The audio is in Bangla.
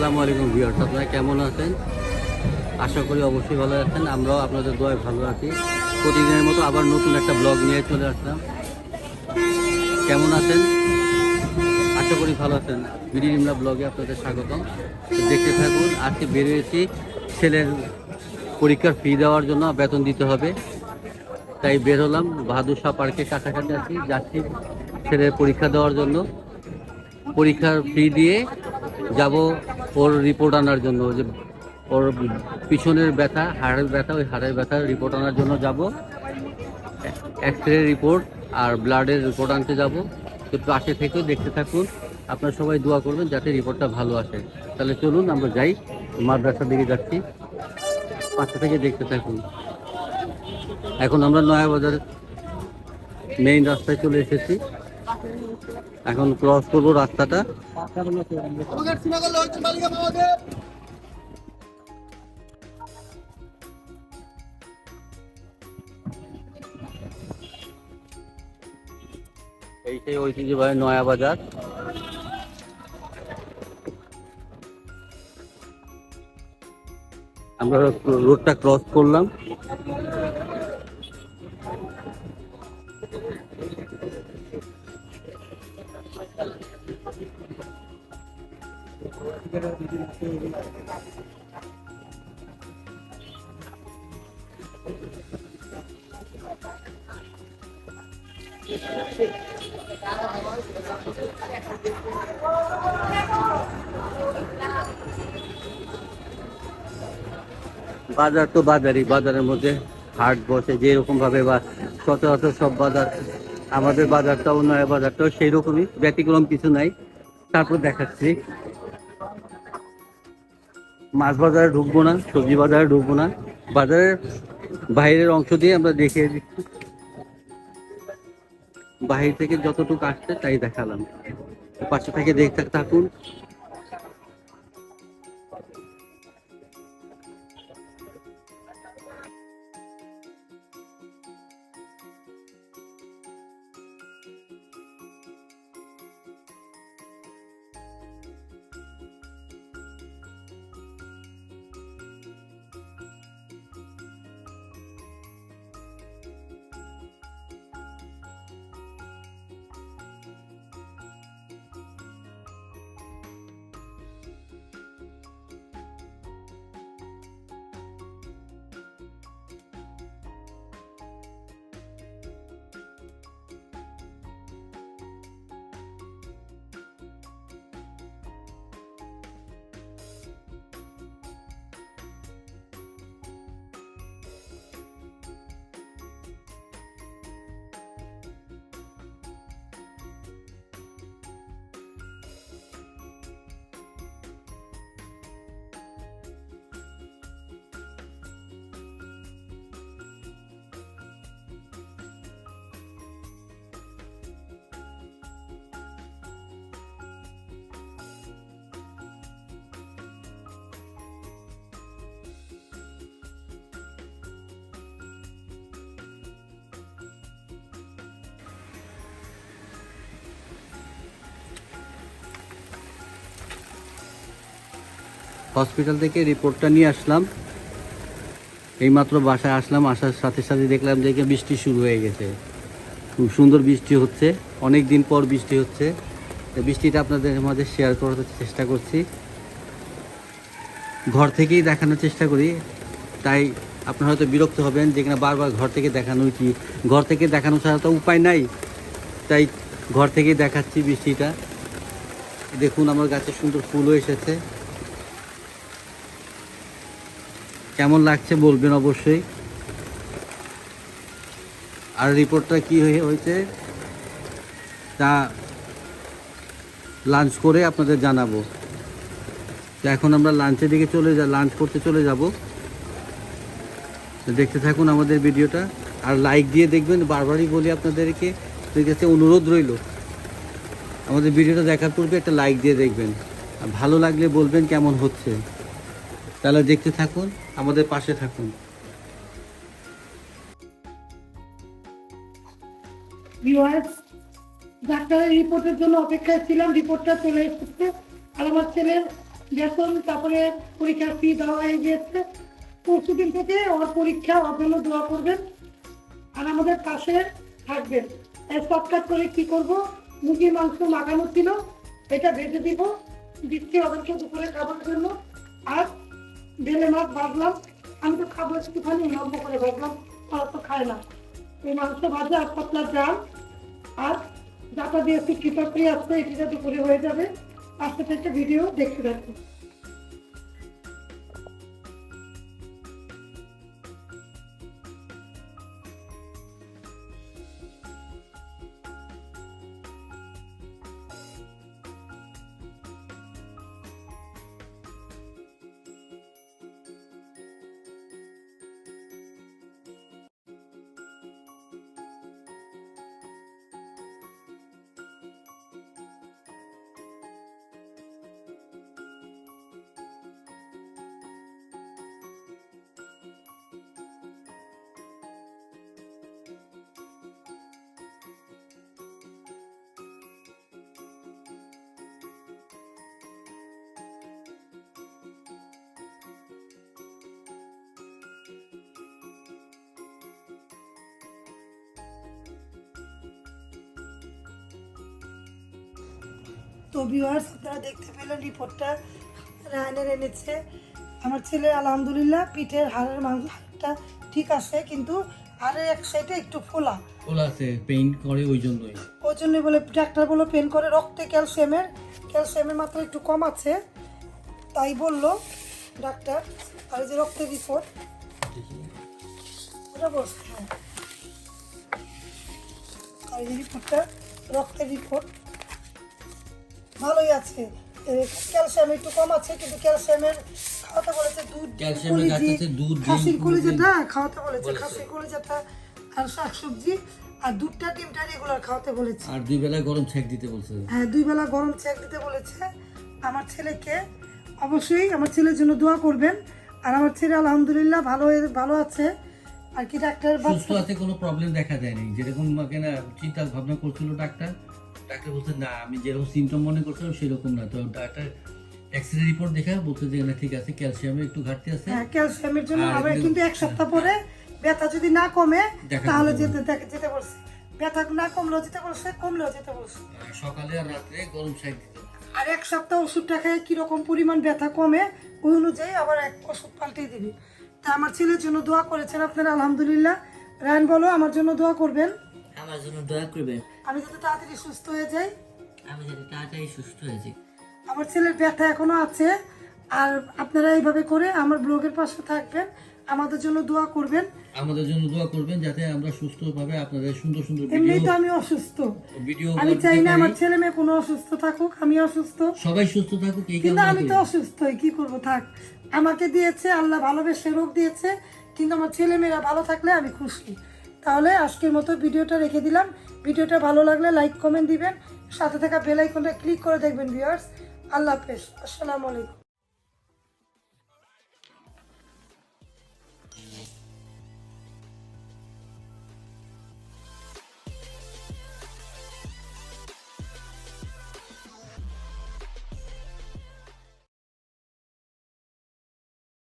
আসসালামু আলাইকুম ভিউয়ার্স, আপনারা কেমন আছেন? আশা করি অবশ্যই ভালো আছেন। আমরাও আপনাদের দোয়ায় ভালো আছি। প্রতিদিনের মতো আবার নতুন একটা ব্লগ নিয়ে চলে আসলাম। কেমন আছেন? আশা করি ভালো আছেন। বিডিনিমলা ব্লগে আপনাদের স্বাগতম। দেখতে থাকুন, আজকে বেরিয়েছি। ছেলের পরীক্ষার ফি দেওয়ার জন্য বেতন দিতে হবে। তাই বের হলাম, বাহাদুর শাহ পার্কের কাছাকাছি আছি। যাচ্ছি ছেলের পরীক্ষা দেওয়ার জন্য। পরীক্ষার ফি দিয়ে যাব ওর রিপোর্ট আনার জন্য, যে ওর পিছনের ব্যথা, হাড়ের ব্যথা, ওই হাড়ের ব্যথার রিপোর্ট আনার জন্য যাব। এক্স রে রিপোর্ট আর ব্লাডের রিপোর্ট আনতে যাব। তো পাশে থেকেও দেখতে থাকুন, আপনারা সবাই দোয়া করবেন যাতে রিপোর্টটা ভালো আসে। তাহলে চলুন, আমরা যাই, মাদ্রাসার দিকে যাচ্ছি। পাশে থেকে দেখতে থাকুন। এখন আমরা নয়াবাজার মেইন রাস্তায় চলে এসেছি। এখন ক্রস করব রাস্তাটা। এই সেই ঐতিহ্যবাহী নয়া বাজার। আমরা রোডটা ক্রস করলাম। বাজার তো বাজারই, বাজারের মধ্যে হাট বসে যেরকম ভাবে বা সচরাচর সব বাজার, আমাদের বাজারটাও নয় বাজারটাও সেই রকমই ব্যতিক্রম কিছু নাই। তারপর দেখাচ্ছি। মাছ বাজারে ঢুকবো না, সবজি বাজারে ঢুকবো না। বাজারের বাইরের অংশ দিয়ে আমরা দেখিয়ে দিচ্ছি। বাহির থেকে যতটুকু আসছে তাই দেখালাম। পাশে থেকে দেখতে থাকুন। হসপিটাল থেকে রিপোর্টটা নিয়ে আসলাম। এইমাত্র বাসায় আসলাম, আসার সাথে সাথে দেখলাম যে বৃষ্টি শুরু হয়ে গেছে। খুব সুন্দর বৃষ্টি হচ্ছে অনেক দিন পর বৃষ্টি হচ্ছে। বৃষ্টিটা আপনাদের মাঝে শেয়ার করার চেষ্টা করছি। ঘর থেকেই দেখানোর চেষ্টা করি, তাই আপনারা হয়তো বিরক্ত হবেন যেখানে বারবার ঘর থেকে দেখানো কি ঘর থেকে দেখানো ছাড়া তো উপায় নাই, তাই ঘর থেকেই দেখাচ্ছি বৃষ্টিটা। দেখুন আমার গাছে সুন্দর ফুলও এসেছে। কেমন লাগছে বলবেন অবশ্যই। আর রিপোর্টটা কি হয়ে হয়েছে তা লাঞ্চ করে আপনাদের জানাব। এখন আমরা লাঞ্চের দিকে চলে যা, লাঞ্চ করতে চলে যাব। দেখতে থাকুন আমাদের ভিডিওটা। আর লাইক দিয়ে দেখবেন, বারবারই বলি আপনাদেরকে আপনাদের কাছে অনুরোধ রইল। আমাদের ভিডিওটা দেখার পূর্বে একটা লাইক দিয়ে দেখবেন। আর ভালো লাগলে বলবেন কেমন হচ্ছে। তাহলে দেখতে থাকুন। আমাদের পাশে থাকুন। ডাক্তারের রিপোর্টের জন্য অপেক্ষায় ছিলাম, রিপোর্টটা চলে এসেছে। আর আমার ছেলের বেতন, তারপরে পরীক্ষার ফি দেওয়া হয়ে গিয়েছে। পরশু দিন থেকে ওর পরীক্ষা ওর জন্য দোয়া করবেন। আর আমাদের পাশে থাকবেন। শর্টকাট করে কি করব? মুরগির মাংস মাখানো ছিল, এটা ভেজে দিব। দিচ্ছি ওদেরকে দুপুরে খাবার জন্য। আর বেলে মাছ ভাজলাম, আমি তো খাব একটুখানি, নব্য করে ভাজলাম ওরা তো খায় না। এই মাংস ভাজা আর পাতলা ডাল আর যাতা দিয়ে একটু চিপাপড়ি আসবে এটিটা দুপুরে হয়ে যাবে। আস্তে একটা ভিডিও দেখতে থাকুন তো ভিউয়ার্স আপনারা দেখতে পেলেন রিপোর্টটা রায়নের এনেছে। আমার ছেলে আলহামদুলিল্লাহ পিঠের হাড়ের মাংসটা ঠিক আছে কিন্তু হাড়ের এক সাইডে একটু ফোলা। ওলা আছে পেইন্ট করে ওই জন্যই। ওই জন্য বলে ডাক্তার বলল পেন করে রক্তে ক্যালসিয়ামের ক্যালসিয়ামের মাত্রা একটু কম আছে। তাই বলল ডাক্তার আর যে রক্তের রিপোর্ট ওটা বলছে হ্যাঁ। আর এই রিপোর্টটা রক্তের রিপোর্ট ভালোই আছে। ক্যালসিয়াম একটু কম আছে কিন্তু ক্যালসিয়ামের খাওয়াতে বলেছে দুধ দুধ, খাসির কলিজাটা খাওয়াতে বলেছে। খাসির কলিজাটা আর শাকসবজি আর দুধটা ডিমটা রেগুলার খাওয়াতে বলেছে। আর দুই বেলা গরম ছেক দিতে বলছে। হ্যাঁ দুই বেলা গরম চেক দিতে বলেছে। আমার ছেলেকে অবশ্যই আমার ছেলের জন্য দোয়া করবেন। আর আমার ছেলে আলহামদুলিল্লাহ ভালো ভালো আছে। আর কি ডাক্তার সুস্থ আছে কোনো প্রবলেম দেখা দেয়নি। যেরকম আমাকে না চিন্তা ভাবনা করছিল ডাক্তার ডাক্তার বলছে না আমি যেরকম সিমটম মনে করছিলাম সেরকম না। তো ডাক্তার এক্স রে রিপোর্ট দেখে বলছে যে না ঠিক আছে ক্যালসিয়ামের একটু ঘাটতি আছে। হ্যাঁ ক্যালসিয়ামের জন্য আবার কিন্তু- এক সপ্তাহ পরে ব্যথা যদি না কমে তাহলে যেতে যেতে বলছে। ব্যথা না কমলেও যেতে বলছে কমলেও যেতে বলছে। সকালে আর রাত্রে গরম দিতে আর এক সপ্তাহ ওষুধটা খেয়ে কীরকম পরিমাণ ব্যথা কমে ওই অনুযায়ী আবার এক ওষুধ পাল্টে দিবি। তা আমার ছেলের জন্য দোয়া করেছেন আপনারা আলহামদুলিল্লাহ। রায়ন বলো আমার জন্য দোয়া করবেন। আমার জন্য দয়া করবে আমি যাতে তাড়াতাড়ি সুস্থ হয়ে যাই। আমি যাতে তাড়াতাড়ি সুস্থ হয়ে যাই। আমার ছেলের ব্যথা এখনও আছে। আর আপনারা এইভাবে করে আমার ব্লগের পাশে থাকবেন। আমাদের জন্য দোয়া করবেন। আমাদের জন্য দোয়া করবেন যাতে আমরা সুস্থভাবে আপনাদের সুন্দর সুন্দর এমনি ভিডিও তো আমি অসুস্থ। ভিডিও আমি চাই না আমার ছেলে মেয়ে কোনো অসুস্থ থাকুক আমি অসুস্থ। সবাই সুস্থ থাকুক এই কিন্তু আমি তো করি। অসুস্থই কি করব থাক। আমাকে দিয়েছে আল্লাহ ভালোবেসে রোগ দিয়েছে কিন্তু আমার ছেলে মেয়েরা ভালো থাকলে আমি খুশি। তাহলে আজকের মতো ভিডিওটা রেখে দিলাম। ভিডিওটা ভালো লাগলে লাইক কমেন্ট দিবেন। সাথে থাকা বেল আইকনটা ক্লিক করে দেখবেন ভিউয়ার্স আল্লাহ হাফেজ। আসসালামু আলাইকুম।